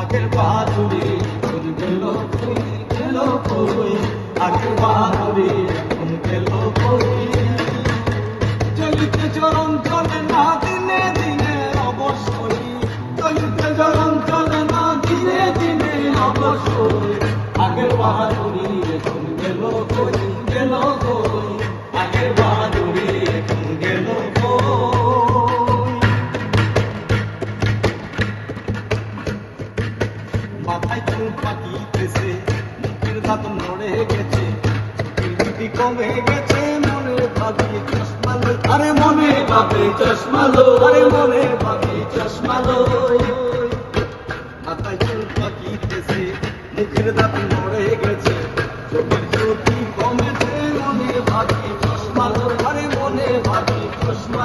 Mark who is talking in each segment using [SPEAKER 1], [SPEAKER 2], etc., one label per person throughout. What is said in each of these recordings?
[SPEAKER 1] আগের বাহাদুরি এখন গেল কই গেল কই আগের বাহাদুরি এখন গেল কই চলিতে চরণ চলে না, দিনে দিনে অবশ্যই। চলিতে চরণ চলে না, দিনে দিনে অবশ্যই। আগের বাহাদুরি এখন গেল কই গেল দাঁত গেছে চোখের কমে গেছে, মনে ভাবি চশমা লো। আরে মনে ভাবি চশমা লো। আরে মনে ভাবি চশমা লো। মাথায় চুল পাকিতেছে, মুখের দাঁত নড়ে গেছে। চোখের জ্যোতি কমেছে, মনে ভাবি চশমা লো। আরে মনে ভাবি চশমা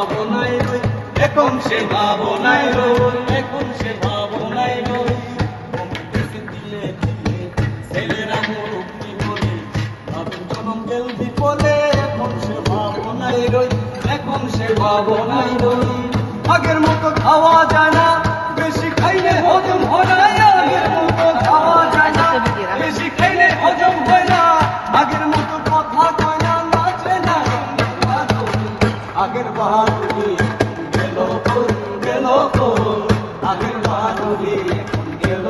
[SPEAKER 1] ভাবনায় রই, এখন সে ভাবনায় রই, এখন সে ভাবনায় রই। দিলে দিলে বলে জনম গেল বিপদে, এখন সে রই, এখন সে রই। আগের মতো খাওয়া যায় না আগের বাহাদুরি গেল গেল আগের বাহাদুরি গেল।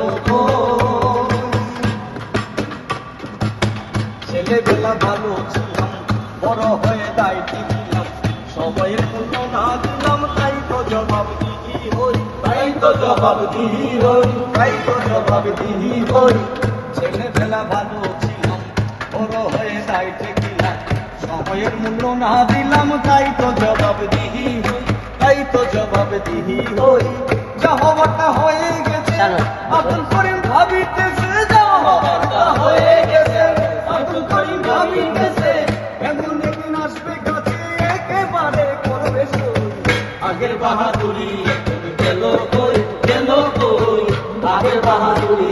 [SPEAKER 1] ছেলেবেলা ভালো ছিলাম, বড় হয়ে দায়িত্ব দিলাম সবাইয়ের মূল্য না দিলাম, তাই তো জবাব দিই হই তাই তো জবাব দিই হই তাই তো জবাব দিই হই ছেলেবেলা ভালো ছিলাম, বড় হয়ে দায়িত্ব দিলাম মূল্য না দিলাম তাই তো জবাব দিই হই তাই তো জবাব দিই হই যা হওয়াটা হয়ে গেছে। আপন করিম ভাবিতেছে যা হওয়াটা হয়ে গেছে। আপন করিম ভাবিতেছে এমন একদিন আসবে কাছে একেবারে করবে আগের বাহাদুরি গেল কই গেল কই? আগের বাহাদুরি